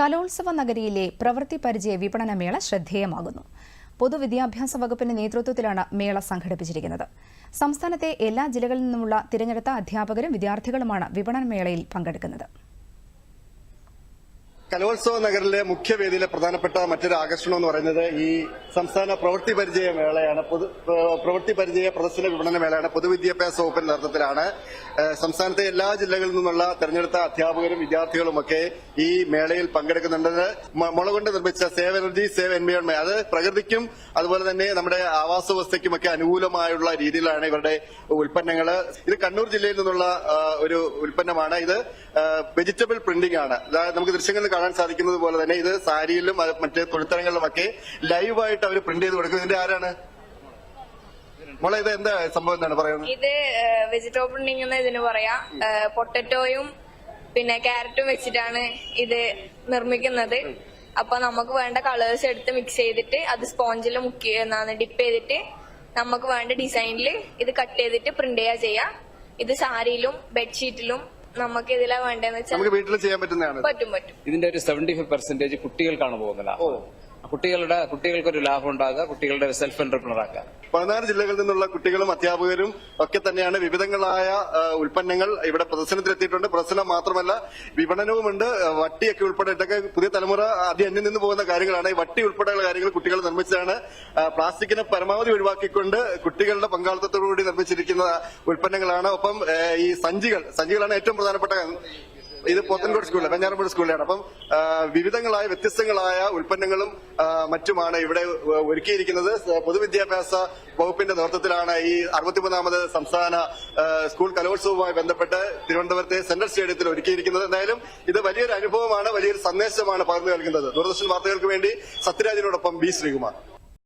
കലോത്സവ നഗരിയിലെ പ്രവൃത്തി പരിചയ വിപണന മേള ശ്രദ്ധേയമാകുന്നു. പൊതുവിദ്യാഭ്യാസ വകുപ്പിന്റെ നേതൃത്വത്തിലാണ് മേള സംഘടിപ്പിച്ചിരിക്കുന്നത്. സംസ്ഥാനത്തെ എല്ലാ ജില്ലകളിൽ നിന്നുമുള്ള തിരഞ്ഞെടുത്ത അധ്യാപകരും വിദ്യാർത്ഥികളുമാണ് വിപണനമേളയിൽ പങ്കെടുക്കുന്നത്. കലോത്സവ നഗറിലെ മുഖ്യവേദിയിലെ പ്രധാനപ്പെട്ട മറ്റൊരു ആകർഷണം എന്ന് പറയുന്നത് ഈ സംസ്ഥാന പ്രവൃത്തി പരിചയ മേളയാണ്. പൊതു പ്രവൃത്തി പരിചയ പ്രദർശന വിപണന മേളയാണ്. പൊതുവിദ്യാഭ്യാസ വകുപ്പിന്റെ നേതൃത്വത്തിലാണ്. സംസ്ഥാനത്തെ എല്ലാ ജില്ലകളിൽ നിന്നുള്ള തെരഞ്ഞെടുത്ത അധ്യാപകരും വിദ്യാർത്ഥികളുമൊക്കെ ഈ മേളയിൽ പങ്കെടുക്കുന്നുണ്ട്. മുളകൊണ്ട് മുള കൊണ്ട് നിർമ്മിച്ച സേവ് എനർജി സേവ് എൻവയോൺമെന്റ്. അത് പ്രകൃതിക്കും അതുപോലെ തന്നെ നമ്മുടെ ആവാസ വ്യവസ്ഥയ്ക്കുമൊക്കെ അനുകൂലമായുള്ള രീതിയിലാണ് ഇവരുടെ ഉൽപ്പന്നങ്ങൾ ഇത് കണ്ണൂർ ജില്ലയിൽ നിന്നുള്ള ഒരു ഉൽപ്പന്നമാണ്. ഇത് വെജിറ്റബിൾ പ്രിന്റിംഗ് ആണ്. നമുക്ക് ദൃശ്യങ്ങളിൽ കാണാൻ സാധിക്കുന്നത് പോലെ തന്നെ ഇത് സാരിയിലും മറ്റേ തുണിത്തരങ്ങളിലുമൊക്കെ ലൈവായിട്ട് അവർ പ്രിന്റ് ചെയ്ത് കൊടുക്കും ഇതിന്റെ ആരാണ്? മോളെ ഇത് എന്താ സംഭവം എന്താണ് പറയുന്നത്? ഇത് വെജിറ്റബിൾ പ്രിന്റിംഗ് ഇതിന് പറയാ. പൊട്ടറ്റോയും പിന്നെ ക്യാരറ്റും വെച്ചിട്ടാണ് ഇത് നിർമ്മിക്കുന്നത്. അപ്പൊ നമുക്ക് വേണ്ട കളേഴ്സ് എടുത്ത് മിക്സ് ചെയ്തിട്ട് അത് സ്പോഞ്ചിൽ മുക്കി എന്നാണ് ഡിപ്പ് ചെയ്തിട്ട് നമുക്ക് വേണ്ട ഡിസൈനിൽ ഇത് കട്ട് ചെയ്തിട്ട് പ്രിന്റ് ചെയ്യാ ചെയ്യാ. ഇത് സാരിയിലും ബെഡ്ഷീറ്റിലും നമുക്ക് ഇതിലാ വേണ്ടതെന്ന് വെച്ചാൽ നമുക്ക് വീട്ടിൽ ചെയ്യാൻ പറ്റുന്നതാണ്. പറ്റും പറ്റും. ഇതിന്റെ ഒരു സെവന്റി ഫൈവ് പെർസെന്റേജ് കുട്ടികൾക്കാണ് പോകുന്ന ലാഭം കുട്ടികളുടെ കുട്ടികൾക്ക് ഒരു ലാഭം ഉണ്ടാകുക കുട്ടികളുടെ സെൽഫ് എന്റർപ്രണർ ആക്കുക. പതിനാറ് ജില്ലകളിൽ നിന്നുള്ള കുട്ടികളും അധ്യാപകരും ഒക്കെ തന്നെയാണ് വിവിധങ്ങളായ ഉൽപ്പന്നങ്ങൾ ഇവിടെ പ്രദർശനത്തിലെത്തിയിട്ടുണ്ട്. പ്രദർശനം മാത്രമല്ല വിപണനവുമുണ്ട്. വട്ടിയൊക്കെ ഉൾപ്പെടെ ഇതൊക്കെ പുതിയ തലമുറ ആദ്യം അന്യം നിന്ന് പോകുന്ന കാര്യങ്ങളാണ്. ഈ വട്ടി ഉൾപ്പെടെയുള്ള കാര്യങ്ങൾ കുട്ടികൾ നിർമ്മിച്ചതാണ്. പ്ലാസ്റ്റിക്കിനെ പരമാവധി ഒഴിവാക്കിക്കൊണ്ട് കുട്ടികളുടെ പങ്കാളിത്തത്തോടുകൂടി നിർമ്മിച്ചിരിക്കുന്ന ഉൽപ്പന്നങ്ങളാണ്. ഒപ്പം ഈ സഞ്ചികൾ സഞ്ചികളാണ് ഏറ്റവും പ്രധാനപ്പെട്ട ഇത് പോത്തൻകോട് സ്കൂളിലെ വെഞ്ഞാറമൂട് സ്കൂളിലാണ്. അപ്പം വിവിധങ്ങളായ വ്യത്യസ്തങ്ങളായ ഉൽപ്പന്നങ്ങളും മറ്റുമാണ് ഇവിടെ ഒരുക്കിയിരിക്കുന്നത്. പൊതുവിദ്യാഭ്യാസ വകുപ്പിന്റെ നേതൃത്വത്തിലാണ് ഈ അറുപത്തിമൂന്നാമത് സംസ്ഥാന സ്കൂൾ കലോത്സവവുമായി ബന്ധപ്പെട്ട് തിരുവനന്തപുരത്തെ സെൻട്രൽ സ്റ്റേഡിയത്തിൽ ഒരുക്കിയിരിക്കുന്നത്. എന്തായാലും ഇത് വലിയൊരു അനുഭവമാണ് വലിയൊരു സന്ദേശമാണ് പകർന്നു നൽകുന്നത്. ദൂരദർശൻ വാർത്തകൾക്ക് വേണ്ടി സത്യരാജിനോടൊപ്പം ബി ശ്രീകുമാർ.